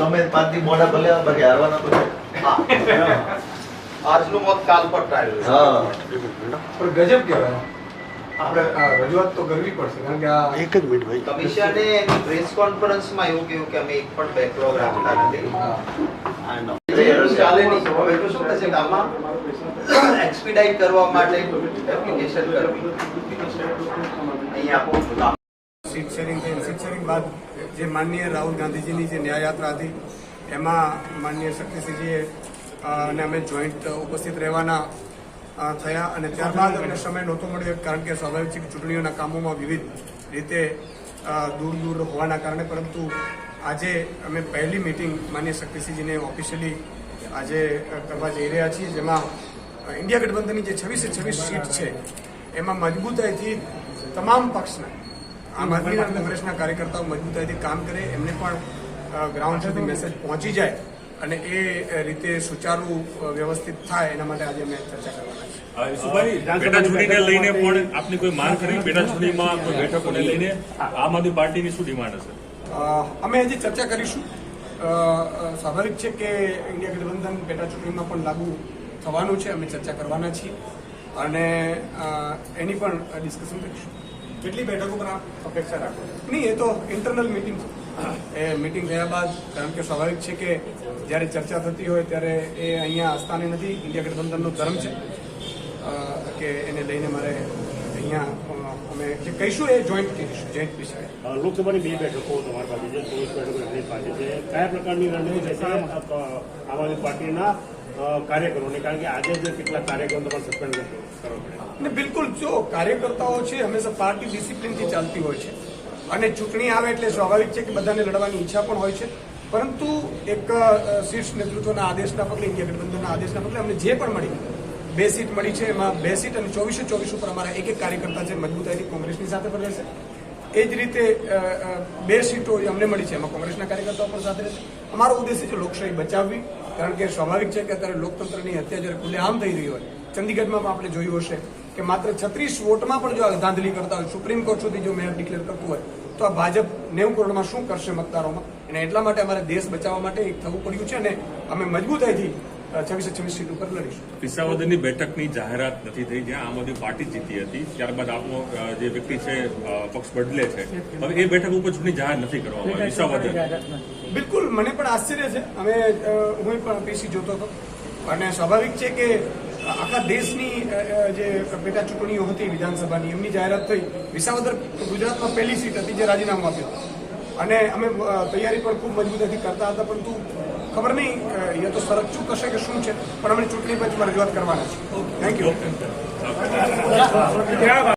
ગમે પાંચ દી મોડા ભલે બાકી હારવાના તો આજનું મોત કાલ પર ટાળ્યું હા. પણ ગજબ કહેવાય. આપણે રજૂઆત તો કરવી પડશે કારણ કે આ એક જ મિનિટ ભાઈ. કમિશને એની પ્રેસ કોન્ફરન્સમાં એવું કહ્યું કે અમે એક પણ બેકલોગ રાખતા નથી. ચાલે નહીં. હવે તો શું થશે ગામમાં એક્સપીડાઇટ કરવા માટે એપ્લિકેશન કરવી. અહીંયા આપો. સીટ શેરિંગ થઈ સીટ શેરિંગ બાદ જે માનનીય રાહુલ ગાંધીજીની જે ન્યાયયાત્રા હતી, એમાં માનનીય શક્તિસિંહજીએ અને અમે જોઈન્ટ ઉપસ્થિત રહેવાના થયા અને ત્યારબાદ અમને સમય નહોતો મળ્યો કારણ કે સ્વાભાવિક છે કે ચૂંટણીઓના કામોમાં વિવિધ રીતે દૂર દૂર હોવાના કારણે, પરંતુ આજે અમે પહેલી મિટિંગ માનનીય શક્તિસિંહજીને ઓફિશિયલી આજે કરવા જઈ રહ્યા છીએ, જેમાં ઇન્ડિયા ગઠબંધનની જે છવ્વીસે છવ્વીસ સીટ છે, એમાં મજબૂતાઈથી તમામ પક્ષના આમ આદમી અને કોંગ્રેસના કાર્યકર્તાઓ મજબૂતાઈથી કામ કરે એમને પણ ગ્રાઉન્ડ સુધી મેસેજ પહોંચી જાય અને એ રીતે સુચારુ વ્યવસ્થિત થાય એના માટે આજે અમે ચર્ચા કરવાના છીએ. ઈસુભાઈ ચૂંટણીને લઈને પણ આપની કોઈ માંગ કરી? પેટા ચૂંટણીમાં કોઈ બેઠકોને લઈને આમ આદમી પાર્ટીની શું ડિમાન્ડ હશે? અમે હજી ચર્ચા કરીશું. સ્વાભાવિક છે કે ઇન્ડિયા ગઠબંધન પેટા ચૂંટણીમાં પણ લાગુ થવાનું છે અમે ચર્ચા કરવાના છીએ. અને એની પણ ડિસ્કશન કરીશું. કેટલી બેઠકો પર અપેક્ષા રાખો નહીં, એ તો ઇન્ટરનલ મિટિંગ એ મિટિંગ થયા બાદ, કારણ કે સ્વાભાવિક છે કે જ્યારે ચર્ચા થતી હોય ત્યારે એ અહીંયા આસ્થાને નથી, ઇન્ડિયા ગઠબંધનનો ધર્મ છે. કે એને લઈને મારે અહીંયા અમે જે કહીશું એ જોઈન્ટ કહીશું જોઈન્ટ વિશે લોકસભાની બે બેઠકો તમારી પાસે છે ચોવીસ બેઠકો એમની પાસે છે. કયા પ્રકારની રણનીતિ છે આમ આદમી પાર્ટીના કાર્યકરોને? કારણ કે આજે જે કેટલાક કાર્યકરો તમારે સસ્પેન્ડ કરવો પડે. ને બિલકુલ જો કાર્યકર્તાઓ છે હંમેશા પાર્ટી ડિસિપ્લિનથી ચાલતી હોય છે. અને ચૂંટણી આવે એટલે સ્વાભાવિક છે કે બધાને લડવાની ઈચ્છા પણ હોય છે. પરંતુ એક શીર્ષ નેતૃત્વના આદેશના પગલે ઇન્ડિયા ગઠબંધનના આદેશના પગલે અમને જે પણ મળી બે સીટ મળી છે. એમાં બે સીટ અને ચોવીસે ચોવીસ ઉપર અમારા એક એક કાર્યકર્તા છે મજબૂતાઈથી કોંગ્રેસની સાથે પણ રહેશે. એ જ રીતે બે સીટો અમને મળી છે. એમાં કોંગ્રેસના કાર્યકર્તાઓ પણ સાથે રહેશે. અમારો ઉદ્દેશ્ય છે લોકશાહી બચાવવી, કારણ કે સ્વાભાવિક છે કે અત્યારે લોકતંત્રની હત્યા જ્યારે ખુલ્લેઆમ થઈ રહી હોય, ચંદીગઢમાં પણ આપણે જોયું હશે કે માત્ર છત્રીસ વોટમાં પણ જો આ ધાંધલી કરતા હોય, સુપ્રીમ કોર્ટ સુધી જો મેયર ડિક્લેર કરતું હોય, તો આ ભાજપ નેવું કરોડમાં શું કરશે મતદારોમાં? અને એટલા માટે અમારે દેશ બચાવવા માટે એક થવું પડ્યું છે અને અમે મજબૂતાઈથી છવ્વીસે છવ્વીસ સીટ ઉપર લડીશું. વિસાવદરની બેઠકની જાહેરાત નથી થઈ જ્યાં આમ આદમી પાર્ટી જીતી હતી. ત્યારબાદ આપનો જે વ્યક્તિ છે પક્ષ બદલે છે. હવે એ બેઠક ઉપર ચૂંટણી જાહેર નથી કરવામાં આવી. વિસાવદર બિલકુલ મને પણ આશ્ચર્ય છે. અમે હું પણ પીસી જોતો હતો. અને સ્વાભાવિક છે કે આખા દેશની જે પેટા ચૂંટણીઓ હતી વિધાનસભાની એમની જાહેરાત થઈ. વિસાવદર ગુજરાતમાં પહેલી સીટ હતી જે રાજીનામું આપ્યું. અને અમે તૈયારી પણ ખૂબ મજબૂતીથી કરતા હતા પરંતુ ખબર નહીં અહીંયા તો સરક કશે કે શું છે પણ અમે ચૂંટણી પંચમાં રજૂઆત કરવાના છે. Thank you